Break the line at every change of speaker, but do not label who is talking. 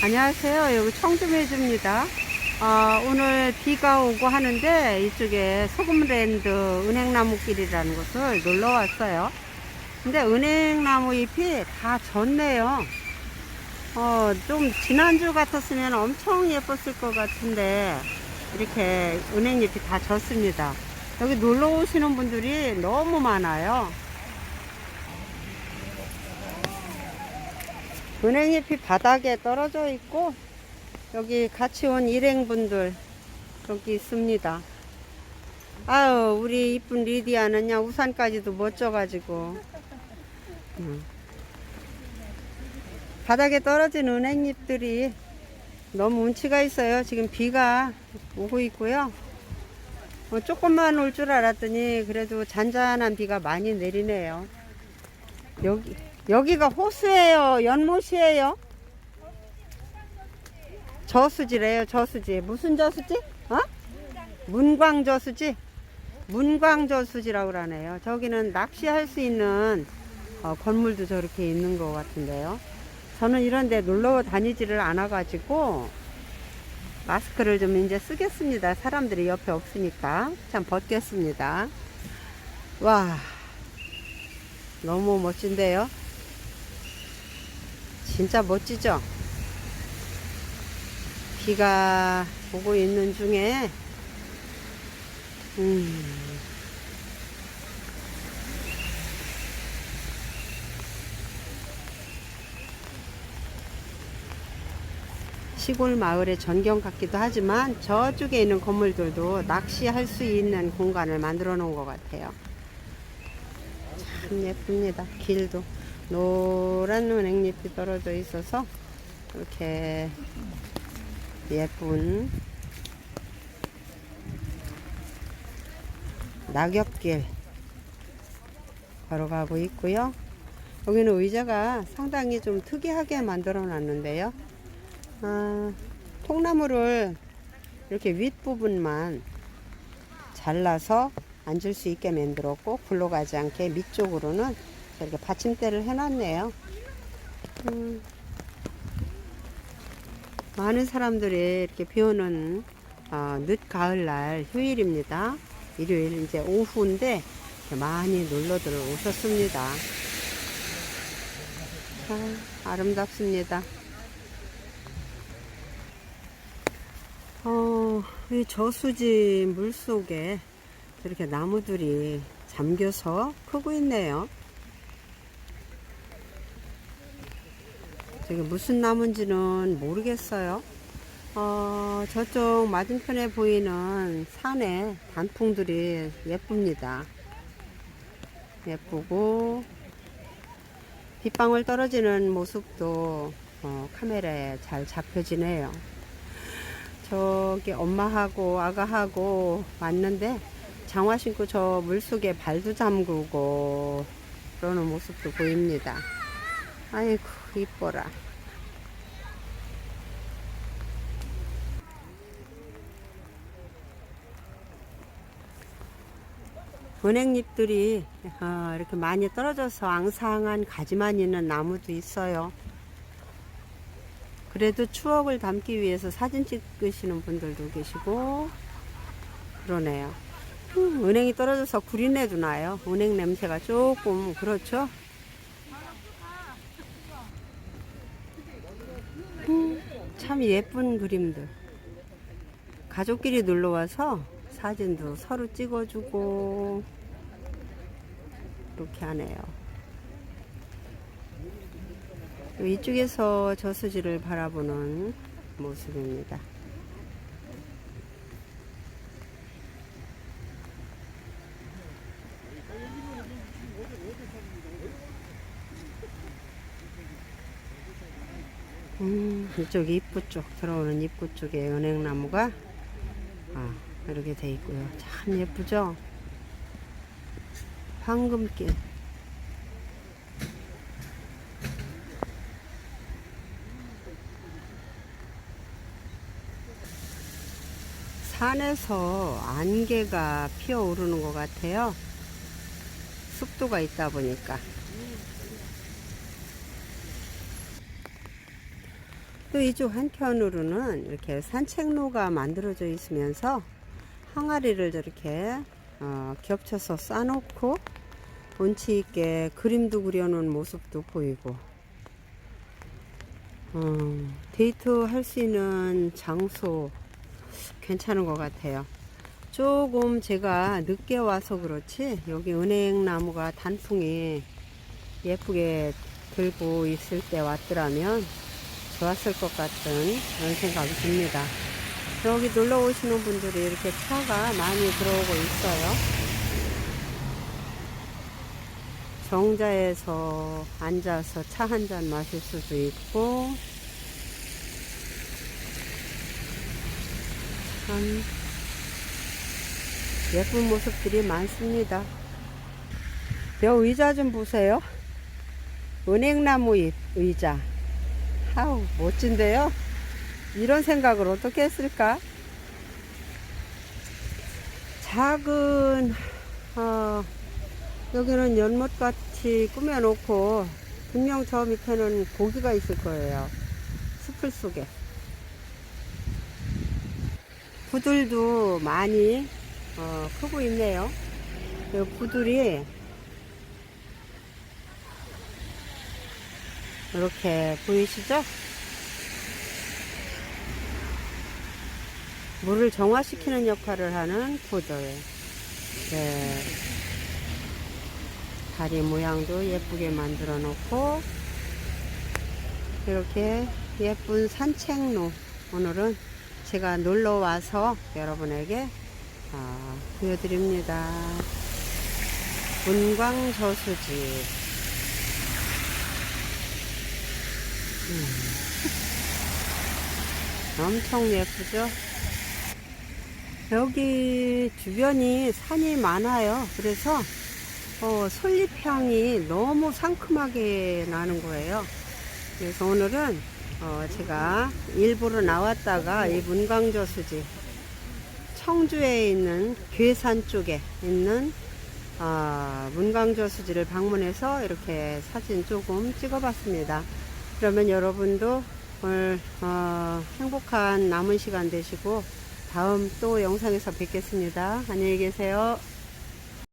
안녕하세요. 여기 청주매주입니다. 아, 오늘 비가 오고 하는데 이쪽에 소금랜드 은행나무길이라는 곳을 놀러 왔어요. 근데 은행나무 잎이 다 졌네요. 어, 좀 지난주 같았으면 엄청 예뻤을 것 같은데 이렇게 은행잎이 다 졌습니다. 여기 놀러 오시는 분들이 너무 많아요. 은행잎이 바닥에 떨어져 있고 여기 같이 온 일행분들 여기 있습니다. 아유 우리 이쁜 리디아는요 우산까지도 멋져가지고 음. 바닥에 떨어진 은행잎들이 너무 운치가 있어요. 지금 비가 오고 있고요. 어, 조금만 올 줄 알았더니 그래도 잔잔한 비가 많이 내리네요. 여기 여기가 호수예요. 연못이에요. 저수지래요. 저수지. 무슨 저수지? 어? 문광 저수지. 문광 저수지라고 그러네요. 저기는 낚시할 수 있는 어, 건물도 저렇게 있는 것 같은데요. 저는 이런데 놀러 다니지를 않아가지고 마스크를 좀 이제 쓰겠습니다. 사람들이 옆에 없으니까 참 벗겠습니다. 와 너무 멋진데요. 진짜 멋지죠? 비가 오고 있는 중에, 음, 시골 마을의 전경 같기도 하지만 저쪽에 있는 건물들도 낚시할 수 있는 공간을 만들어 놓은 것 같아요. 참 예쁩니다. 길도. 노란 은행잎이 떨어져 있어서 이렇게 예쁜 낙엽길 걸어가고 있고요. 여기는 의자가 상당히 좀 특이하게 만들어 놨는데요. 아, 통나무를 이렇게 윗부분만 잘라서 앉을 수 있게 만들었고 굴러가지 않게 밑쪽으로는 이렇게 받침대를 해놨네요. 음, 많은 사람들이 이렇게 비 오는 어, 늦 가을날 휴일입니다. 일요일 이제 오후인데 많이 놀러들 오셨습니다. 아, 아름답습니다. 어, 이 저수지 물 속에 이렇게 나무들이 잠겨서 크고 있네요. 저게 무슨 나무인지는 모르겠어요. 어, 저쪽 맞은편에 보이는 산에 단풍들이 예쁩니다. 예쁘고, 빗방울 떨어지는 모습도 어, 카메라에 잘 잡혀지네요. 저기 엄마하고 아가하고 왔는데 장화 신고 저 물속에 발도 잠그고 그러는 모습도 보입니다. 아이고 이뻐라. 은행잎들이 어, 이렇게 많이 떨어져서 앙상한 가지만 있는 나무도 있어요. 그래도 추억을 담기 위해서 사진 찍으시는 분들도 계시고 그러네요. 음, 은행이 떨어져서 구린내도 나요. 은행 냄새가 조금 그렇죠. 참 예쁜 그림들. 가족끼리 놀러 와서 사진도 서로 찍어주고 이렇게 하네요. 이쪽에서 저수지를 바라보는 모습입니다. 음, 이쪽 입구 쪽 들어오는 입구 쪽에 은행나무가 아, 이렇게 돼 있고요. 참 예쁘죠? 황금길. 산에서 안개가 피어오르는 것 같아요. 습도가 있다 보니까. 또 이쪽 한켠으로는 이렇게 산책로가 만들어져 있으면서 항아리를 저렇게 어, 겹쳐서 쌓아놓고 운치 있게 그림도 그려놓은 모습도 보이고 어, 데이트 할 수 있는 장소 괜찮은 것 같아요. 조금 제가 늦게 와서 그렇지 여기 은행나무가 단풍이 예쁘게 들고 있을 때 왔더라면 좋았을 것 같은 그런 생각이 듭니다. 여기 놀러 오시는 분들이 이렇게 차가 많이 들어오고 있어요. 정자에서 앉아서 차 한 잔 마실 수도 있고, 참, 예쁜 모습들이 많습니다. 여 의자 좀 보세요. 은행나무 잎 의자. 아우, 멋진데요? 이런 생각을 어떻게 했을까? 작은, 어, 여기는 연못같이 꾸며놓고, 분명 저 밑에는 고기가 있을 거예요. 숲을 속에. 부들도 많이, 어, 크고 있네요. 이 부들이, 이렇게 보이시죠? 물을 정화시키는 역할을 하는 부들. 네. 다리 모양도 예쁘게 만들어 놓고, 이렇게 예쁜 산책로. 오늘은 제가 놀러 와서 여러분에게 아, 보여드립니다. 문광저수지. 엄청 예쁘죠? 여기 주변이 산이 많아요. 그래서 어, 솔잎향이 너무 상큼하게 나는 거예요. 그래서 오늘은 어, 제가 일부러 나왔다가 이 문광저 수지 청주에 있는 괴산 쪽에 있는 아, 문광저 수지를 방문해서 이렇게 사진 조금 찍어봤습니다. 그러면 여러분도 오늘 어, 행복한 남은 시간 되시고 다음 또 영상에서 뵙겠습니다. 안녕히 계세요.